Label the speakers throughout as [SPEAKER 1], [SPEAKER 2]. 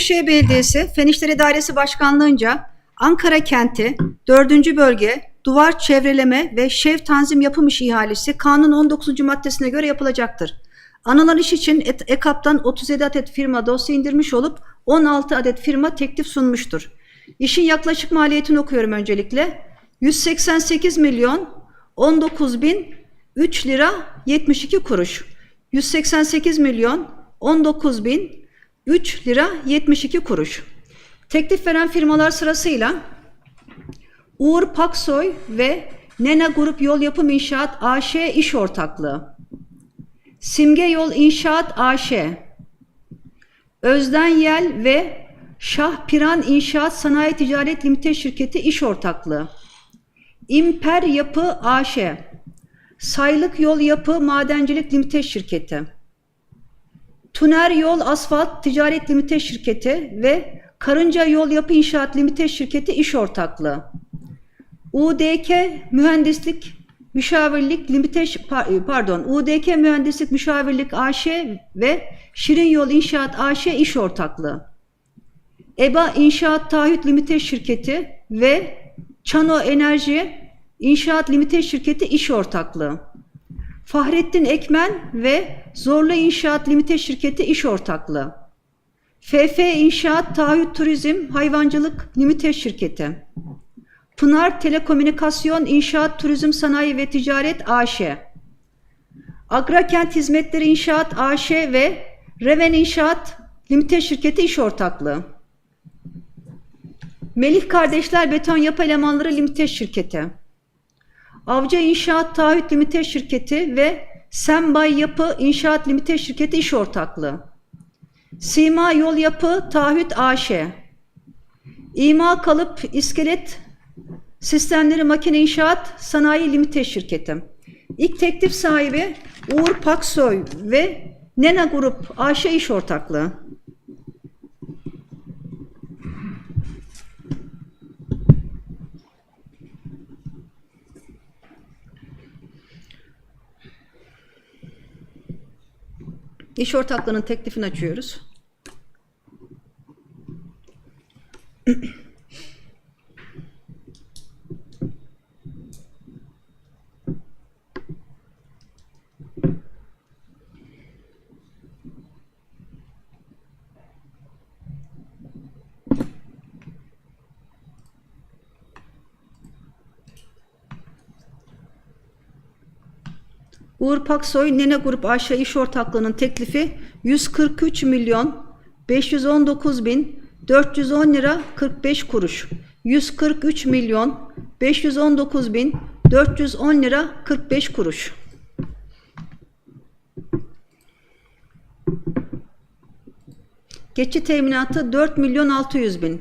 [SPEAKER 1] Büyükşehir Belediyesi Fen İşleri Dairesi Başkanlığınca Ankara Kenti 4. Bölge Duvar Çevreleme ve Şev Tanzim Yapım İşi ihalesi kanun 19. maddesine göre yapılacaktır. Anılan iş için EKAP'tan 37 adet firma dosya indirmiş olup 16 adet firma teklif sunmuştur. İşin yaklaşık maliyetini okuyorum öncelikle. 188 milyon 19 bin 3 lira 72 kuruş. 188 milyon 19 bin 3 lira 72 kuruş. Teklif veren firmalar sırasıyla Uğur Paksoy ve Nena Grup Yol Yapım İnşaat AŞ İş Ortaklığı. Simge Yol İnşaat AŞ. Özden Yel ve Şah Piran İnşaat Sanayi Ticaret Limited Şirketi İş Ortaklığı. İmper Yapı AŞ. Saylık Yol Yapı Madencilik Limited Şirketi. Tuner Yol Asfalt Ticaret Limited Şirketi ve Karınca Yol Yapı İnşaat Limited Şirketi iş ortaklığı. UDK Mühendislik Müşavirlik Limited par- pardon UDK Mühendislik Müşavirlik AŞ ve Şirin Yol İnşaat AŞ iş ortaklığı. EBA İnşaat Taahhüt Limited Şirketi ve Çano Enerji İnşaat Limited Şirketi iş ortaklığı. Fahrettin Ekmen ve Zorlu İnşaat Limited Şirketi iş ortaklığı. FF İnşaat Taahhüt Turizm Hayvancılık Limited Şirketi. Pınar Telekomünikasyon İnşaat Turizm Sanayi ve Ticaret AŞ. Agrakent Hizmetleri İnşaat AŞ ve Reven İnşaat Limited Şirketi iş ortaklığı. Melih Kardeşler Beton Yapı Elemanları Limited Şirketi. Avcı İnşaat Taahhüt Limited Şirketi ve Sembay Yapı İnşaat Limited Şirketi iş ortaklığı. Sima Yol Yapı Taahhüt AŞ. İma Kalıp İskelet Sistemleri Makine İnşaat Sanayi Limited Şirketi. İlk teklif sahibi Uğur Paksoy ve Nena Grup AŞ iş ortaklığı. İş ortaklığının teklifini açıyoruz. Uğur Paksoy Nene Grup AŞ İş Ortaklığı'nın teklifi 143 milyon 519 bin 410 lira 45 kuruş. 143 milyon 519 bin 410 lira 45 kuruş. Geçici teminatı 4 milyon 600 bin.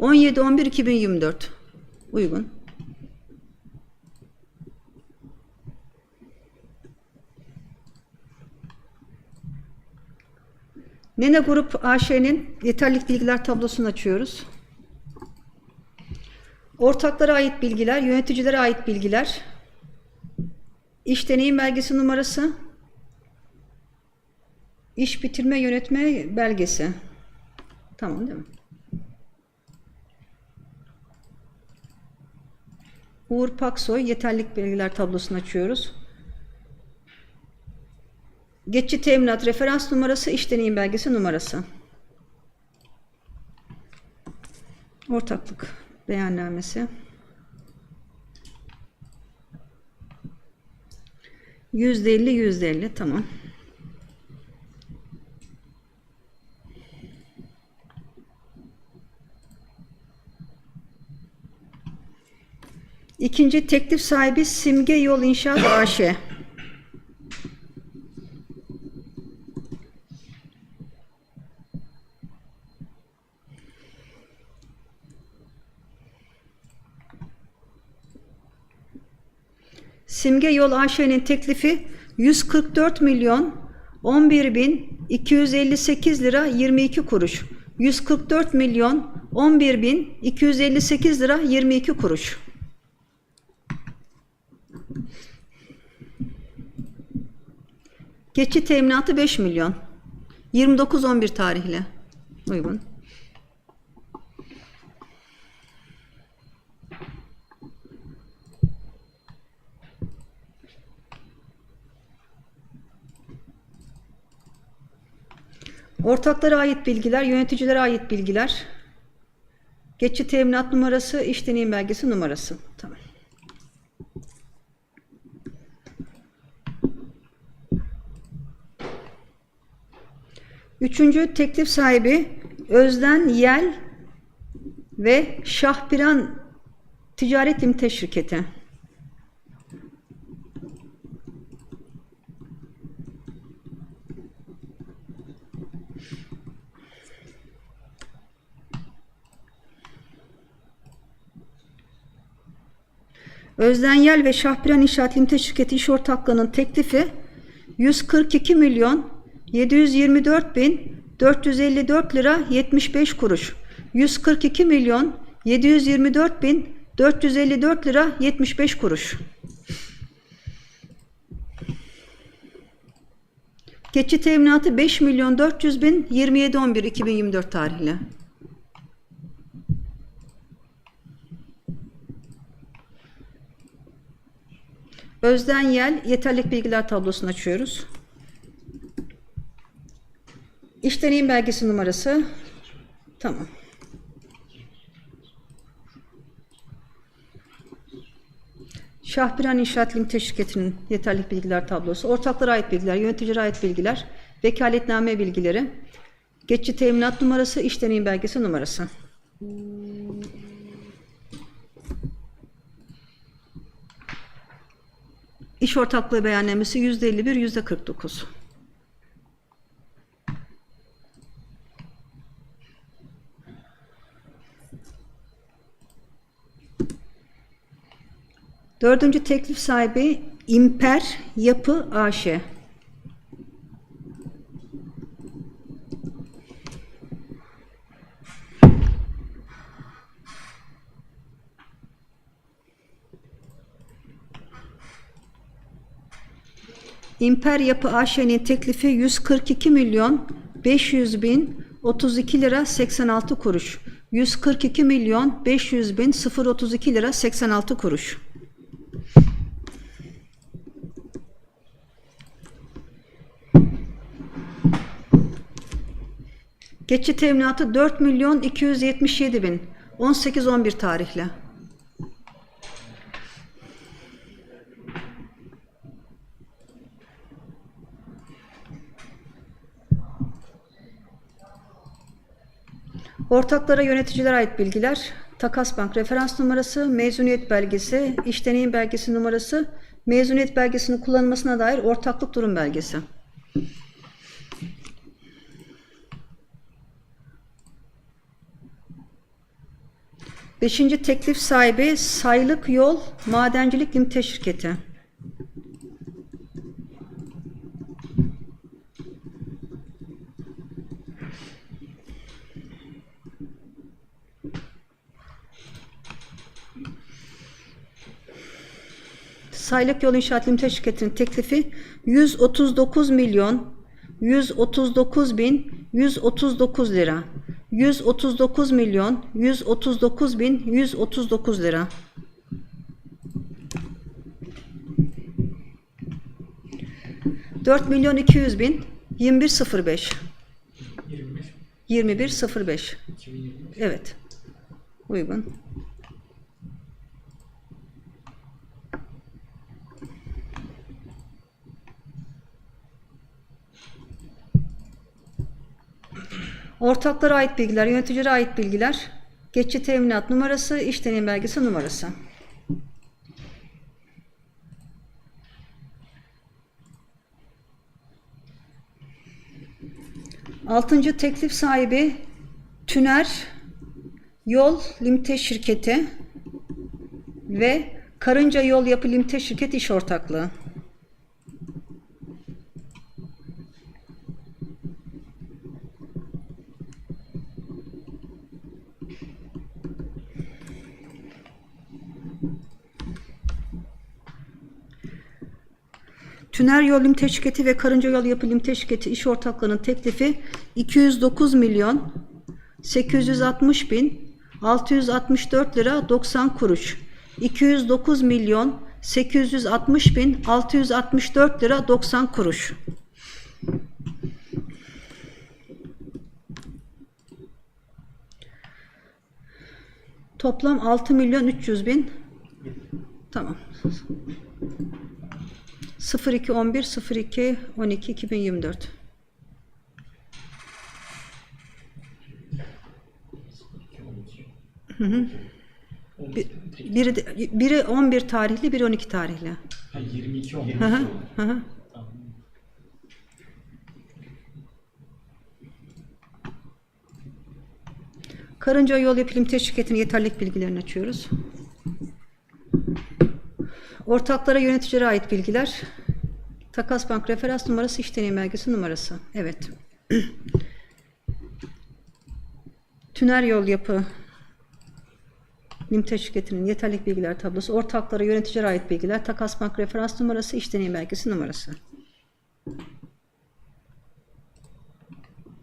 [SPEAKER 1] 17-11-2024. Uygun. Nene Grup AŞ'nin yeterlilik bilgiler tablosunu açıyoruz. Ortaklara ait bilgiler, yöneticilere ait bilgiler, iş deneyim belgesi numarası, iş bitirme yönetme belgesi. Tamam değil mi? Uğur Paksoy yeterlilik bilgiler tablosunu açıyoruz. Geçici teminat referans numarası, iş deneyim belgesi numarası. Ortaklık beyannamesi. Yüzde elli, yüzde elli, tamam. İkinci teklif sahibi Simge Yol İnşaat AŞ. Simge Yol AŞ'nin teklifi 144 milyon 11 bin 258 lira 22 kuruş. 144 milyon 11 bin 258 lira 22 kuruş. Geçici teminatı 5 milyon. 29-11 tarihli. Uygun. Ortaklara ait bilgiler, yöneticilere ait bilgiler. Geçici teminat numarası, iş deneyim belgesi numarası. Tamam. Üçüncü teklif sahibi Özden Yel ve Şahpiran Ticaret Limited Şirketi. Özden Yel ve Şahpiran İnşaat Limited Şirketi iş ortaklığının teklifi 142 milyon 724 bin 454 lira 75 kuruş. 142 milyon 724 bin 454 lira 75 kuruş. Geçici teminatı 5 milyon 400 bin 27 11 2024 tarihli. Özden Yel yeterlik bilgiler tablosunu açıyoruz. İş deneyim belgesi numarası. Tamam. Şahbiran İnşaat Limited şirketinin yeterlik bilgiler tablosu. Ortaklara ait bilgiler, yöneticilere ait bilgiler, vekaletname bilgileri, geçici teminat numarası, iş deneyim belgesi numarası. İş ortaklığı beyannamesi %51, %49. Dördüncü teklif sahibi İmper Yapı AŞ. İmper Yapı AŞ'nin teklifi 142 milyon 500 bin 32 lira 86 kuruş. 142 milyon 500 bin 032 lira 86 kuruş. Geçici teminatı 4 milyon 277 bin 18-11 tarihli. Ortaklara yöneticilere ait bilgiler, Takas Bank referans numarası, mezuniyet belgesi, iş deneyim belgesi numarası, mezuniyet belgesinin kullanılmasına dair ortaklık durum belgesi. Beşinci teklif sahibi Saylık Yol Madencilik Limited Şirketi. Saylık Yol İnşaat Limited Şirketi'nin teklifi 139 milyon 139 bin 139 lira. 139 milyon 139 bin 139 lira. Dört milyon iki yüz bin 21.05
[SPEAKER 2] 21
[SPEAKER 1] 21.05
[SPEAKER 2] 2025
[SPEAKER 1] Evet. Uygun. Ortaklara ait bilgiler, yöneticilere ait bilgiler, geçici teminat numarası, iş deneyim belgesi numarası. Altıncı teklif sahibi Tüner Yol Limited Şirketi ve Karınca Yol Yapı Limited Şirket iş ortaklığı. Tüner Yol Limited Şirketi ve Karınca Yol Yapı Limited Şirketi iş ortaklığının teklifi 209 milyon 860 bin 664 lira 90 kuruş. 209 milyon 860 bin 664 lira 90 kuruş. Toplam 6 milyon 300 bin. Tamam. 02 11 02 12 2024. Hı hı. Bir- Biri, biri 11 tarihli, biri 12 tarihli.
[SPEAKER 2] Ha 22 oldu.
[SPEAKER 1] Hı hı, hı hı.
[SPEAKER 2] Tamam.
[SPEAKER 1] Karınca Yol Yapı Limited şirketinin yeterlilik bilgilerini açıyoruz. Ortaklara yöneticilere ait bilgiler. Takas Bank referans numarası, iş deneyim belgesi numarası. Evet. Tüner Yol Yapı Limited şirketinin yeterlilik bilgiler tablosu. Ortaklara yöneticilere ait bilgiler. Takas Bank referans numarası, iş deneyim belgesi numarası.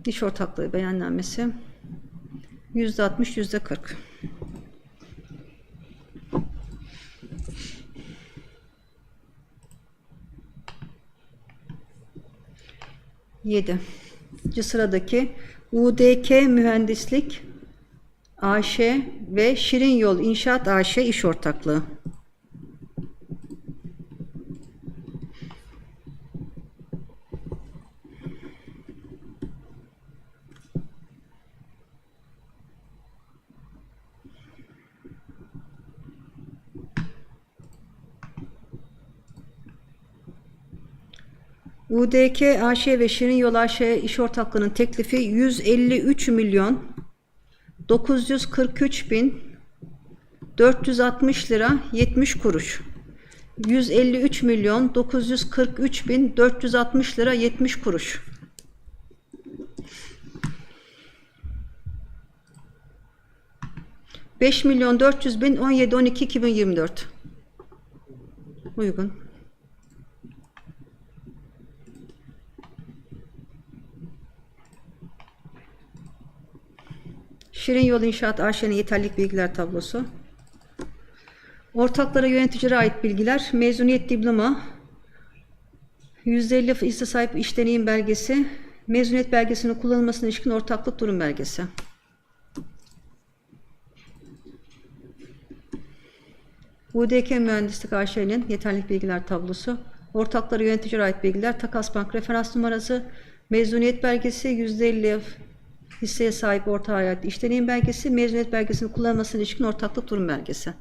[SPEAKER 1] İş ortaklığı beyannamesi. Yüzde altmış, yüzde kırk. Yedi. Sıradaki UDK Mühendislik AŞ ve Şirin Yol İnşaat AŞ iş ortaklığı. UDK AŞ ve Şirin Yol AŞ iş ortaklığının teklifi 153 milyon 943 bin 460 lira 70 kuruş. 153 milyon 943 bin 460 lira 70 kuruş. Beş milyon 400 bin 17 12 2024. Uygun. Şirin Yol İnşaat AŞ'nin yeterlilik bilgiler tablosu. Ortaklara yöneticilere ait bilgiler, mezuniyet diploma, %50 hisse sahip iş deneyim belgesi, mezuniyet belgesinin kullanılmasına ilişkin ortaklık durum belgesi. UDK Mühendislik AŞ'nin yeterlilik bilgiler tablosu, ortaklara yöneticilere ait bilgiler, Takas Bank referans numarası, mezuniyet belgesi, %50 hisseye sahip ortağa ait iş belgesi, mezuniyet belgesinin kullanılmasına ilişkin ortaklık durum belgesi.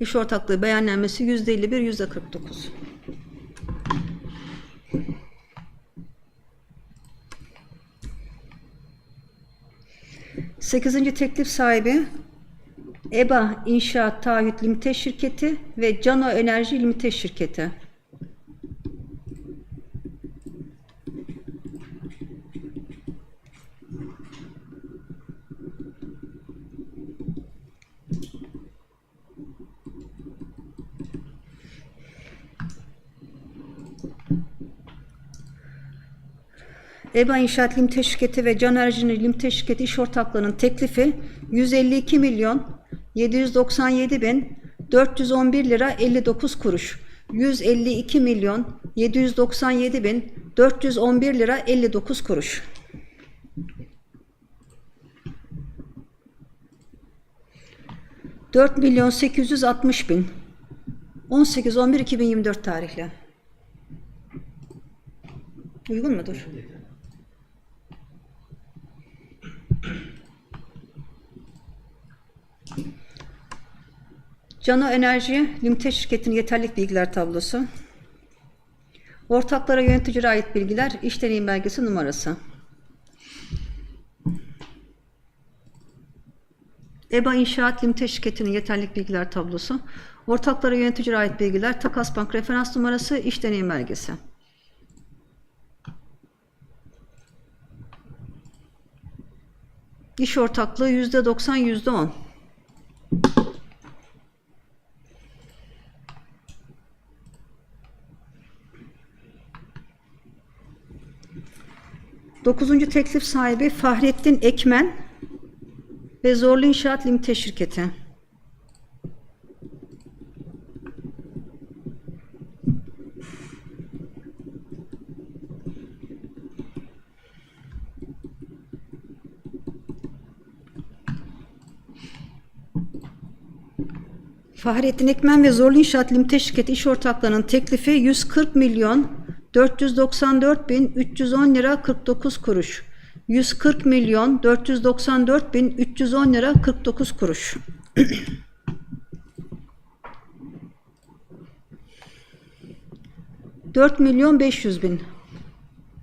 [SPEAKER 1] İş ortaklığı beyannamesi %51, %49. Sekizinci teklif sahibi EBA İnşaat Taahhüt Limited Şirketi ve Cano Enerji Limited Şirketi. EBA İnşaat Limited Şirketi ve Can Ercini Limited Şirketi iş ortaklığının teklifi 152 milyon 797 bin 411 lira 59 kuruş. 152 milyon 797 bin 411 lira 59 kuruş. Dört milyon sekiz yüz altmış bin. 18 11 2024 tarihli. Uygun mudur? Cano Enerji Limited şirketinin yeterlilik bilgiler tablosu. Ortaklara yöneticilere ait bilgiler, iş deneyim belgesi numarası. EBA İnşaat Limited şirketinin yeterlilik bilgiler tablosu. Ortaklara yöneticilere ait bilgiler, Takas Bank referans numarası, iş deneyim belgesi. İş ortaklığı yüzde doksan, yüzde on. Dokuzuncu teklif sahibi Fahrettin Ekmen ve Zorlu İnşaat Limite Şirketi. Fahrettin Ekmen ve Zorlu İnşaat Limite Şirketi iş ortaklarının teklifi 140 milyon 494 bin 310 lira 49 kuruş. 140 milyon 494 bin 310 lira 49 kuruş. Dört milyon 500 bin.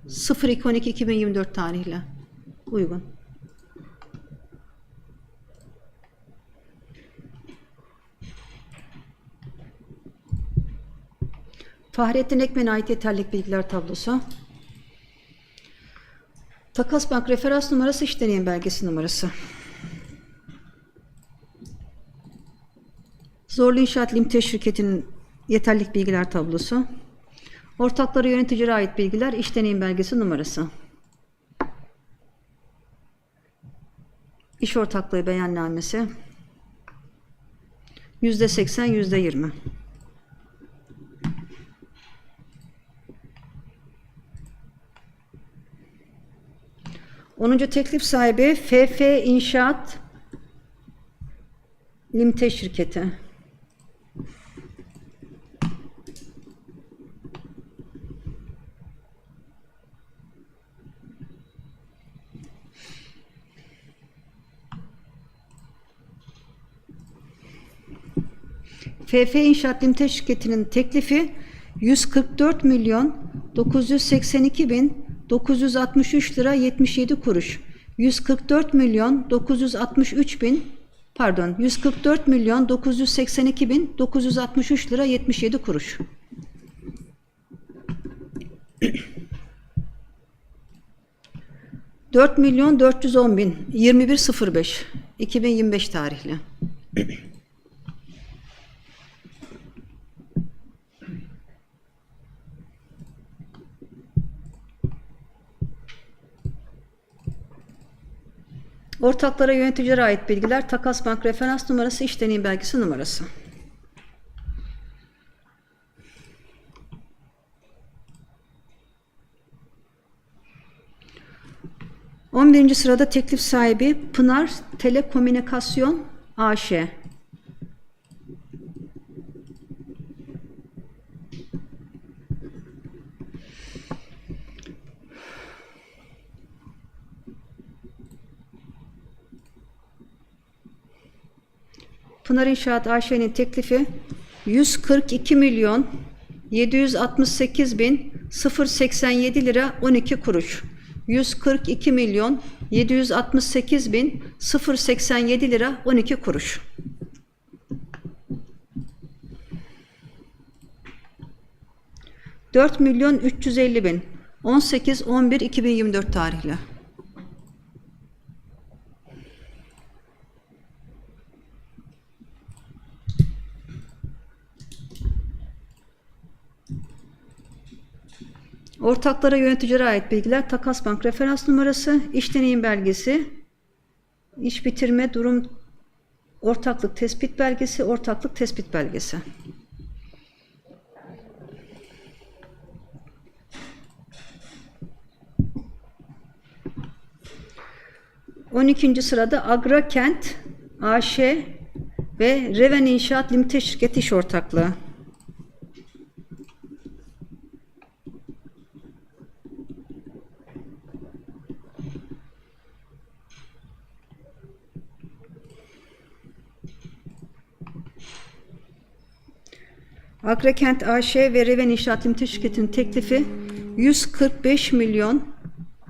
[SPEAKER 1] 02.12.2024 tarihle. Uygun. Fahrettin Ekmen'e ait yeterlik bilgiler tablosu. Takas Bank referans numarası iş deneyim belgesi numarası. Zorlu İnşaat Limite Şirketi'nin yeterlik bilgiler tablosu. Ortaklara yöneticilere ait bilgiler iş deneyim belgesi numarası. İş ortaklığı beyannamesi. %80, %20. 10. teklif sahibi FF İnşaat Limite Şirketi. FF İnşaat Limite Şirketi'nin teklifi 144 milyon 982 bin 963 lira 77 kuruş. 144 milyon 963 bin pardon 144 milyon 982 bin 963 lira 77 kuruş. Dört milyon 410 bin 21.05 2025 tarihli. Ortaklara yöneticilere ait bilgiler, takas bank referans numarası, iş deneyim belgesi numarası. On birinci sırada teklif sahibi Pınar Telekomünikasyon AŞ. Pınar İnşaat AŞ'nin teklifi 142 milyon 768 bin 087 lira 12 kuruş. 142 milyon 768 bin 087 lira 12 kuruş. Dört milyon 350 bin 18 11 2024 tarihli. Ortaklara yöneticilere ait bilgiler, takas bank referans numarası, iş deneyim belgesi, iş bitirme durum ortaklık tespit belgesi, ortaklık tespit belgesi. On ikinci sırada Agra Kent AŞ ve Reven İnşaat Limite Şirketi İş Ortaklığı. Agrakent AŞ ve Reven İnşaat Limite Şirketi'nin teklifi 145 milyon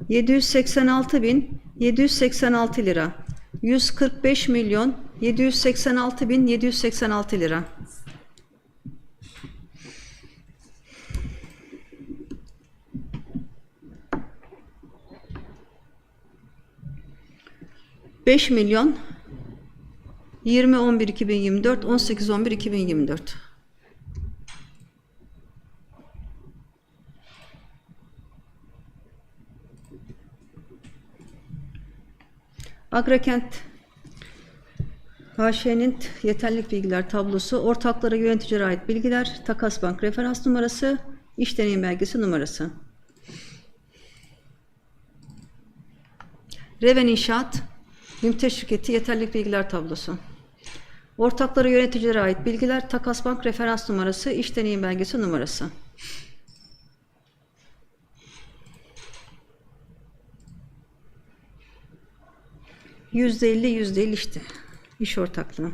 [SPEAKER 1] 786 bin 786 lira. 145 milyon 786 bin 786 lira. Beş milyon 20 11 2024 18 11 2024 Agrakent HŞ'nin yeterlilik bilgiler tablosu, ortaklara yöneticilere ait bilgiler, takas bank referans numarası, iş deneyim belgesi numarası. Reven İnşaat, Limited şirketi yeterlilik bilgiler tablosu. Ortaklara yöneticilere ait bilgiler, takas bank referans numarası, iş deneyim belgesi numarası. Yüzde elli, yüzde elli işte. İş ortaklığı.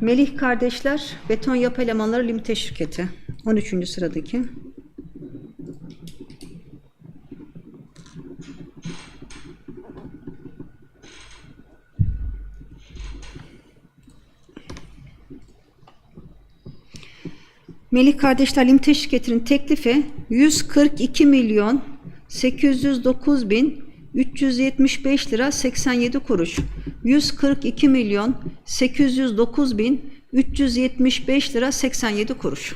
[SPEAKER 1] Melih Kardeşler Beton Yapı Elemanları Limite Şirketi. 13. sıradaki. Melih Kardeşler Limite Şirketi'nin teklifi 142 milyon 809 bin 375 lira 87 kuruş. 142 milyon 809 bin 375 lira 87 kuruş.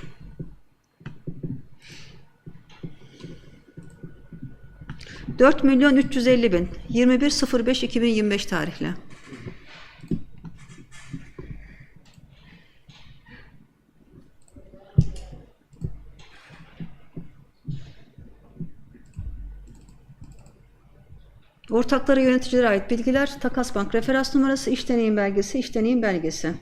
[SPEAKER 1] Dört milyon 350 bin 21.05 2025 tarihli. Ortaklara yöneticilere ait bilgiler, takas bank referans numarası, iş deneyim belgesi, iş deneyim belgesi.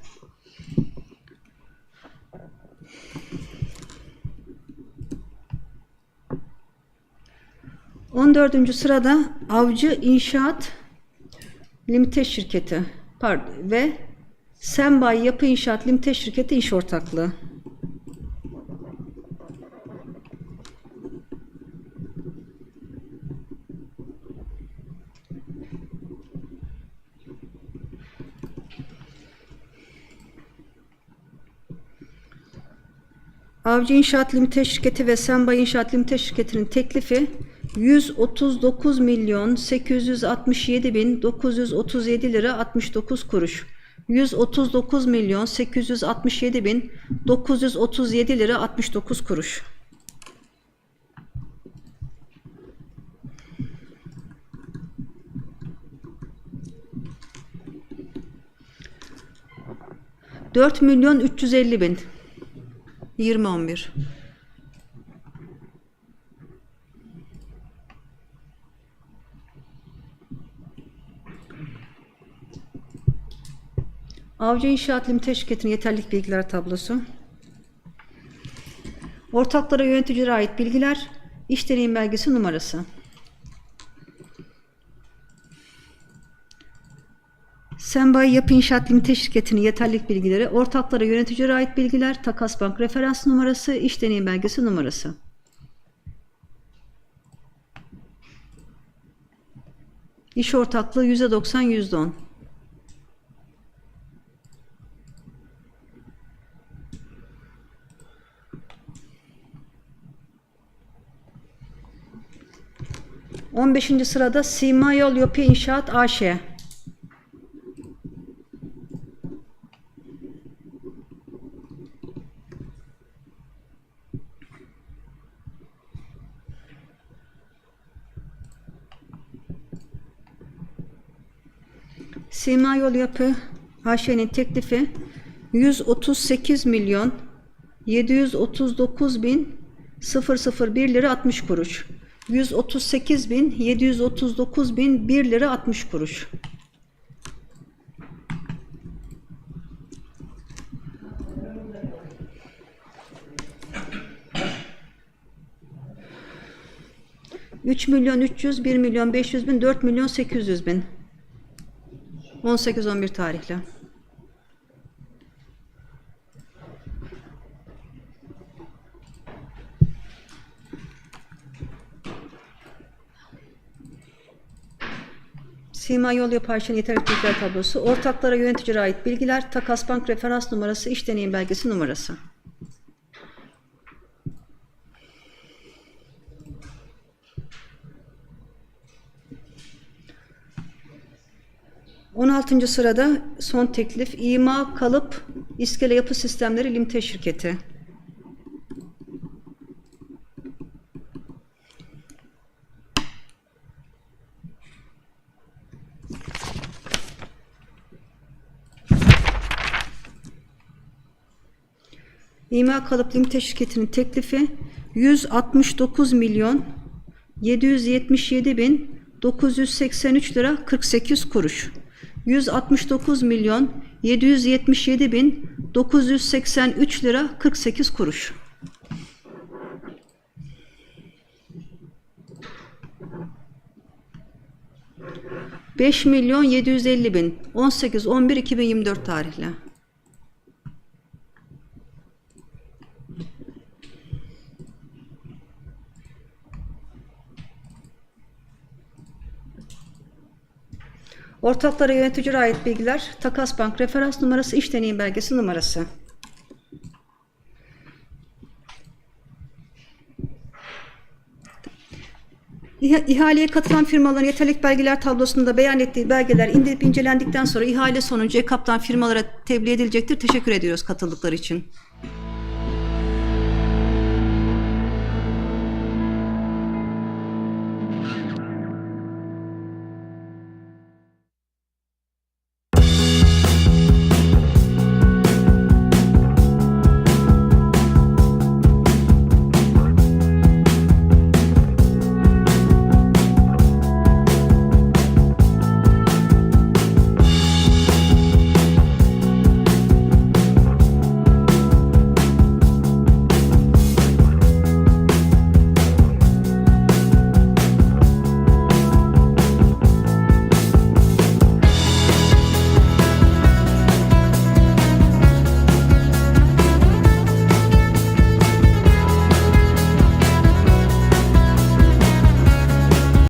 [SPEAKER 1] On dördüncü sırada Avcı İnşaat Limited şirketi pardon, ve Sembay Yapı İnşaat Limited şirketi iş ortaklığı. Avcı İnşaat Limited şirketi ve Sembay İnşaat Limited şirketinin teklifi 139 milyon 867 bin 937 lira 69 kuruş. 139 milyon 867 bin 937 lira 69 kuruş. Dört milyon üç yüz elli bin. 20-11. Avcı İnşaat Limited şirketinin yeterlilik bilgiler tablosu. Ortaklara yöneticilere ait bilgiler, iş deneyim belgesi numarası. Sembay Yapı İnşaat Limited şirketinin yeterlilik bilgileri, ortaklara yöneticilere ait bilgiler, takas bank referans numarası, iş deneyim belgesi numarası. İş ortaklığı %90, %10. On beşinci sırada Sima Yol Yapı İnşaat AŞ. Sima Yol Yapı AŞ'nin teklifi 138 milyon 739 bin 001 lira 60 kuruş. 138 bin 739 bin 1 lira 60 kuruş. Üç milyon 300, 1 milyon 500 bin, 4 milyon 800 bin. 18-11 tarihli. Sima yol yaparken yeterli bilgiler tablosu, ortaklara yöneticilere ait bilgiler, takas bank referans numarası, iş deneyim belgesi numarası. 16. sırada son teklif İma Kalıp İskele Yapı Sistemleri Limte Şirketi. İma Kalıp Limite Şirketi'nin teklifi 169 milyon 777 bin 983 lira 48 kuruş. 169 milyon 777 bin 983 lira 48 kuruş. Beş milyon yedi yüz elli bin 18 11 2024 tarihli. Ortaklara yöneticilere ait bilgiler, Takas Bank referans numarası, iş deneyim belgesi numarası. İha- İhaleye katılan firmaların yeterlilik belgeler tablosunda beyan ettiği belgeler indirip incelendikten sonra ihale sonucu kaptan firmalara tebliğ edilecektir. Teşekkür ediyoruz katıldıkları için.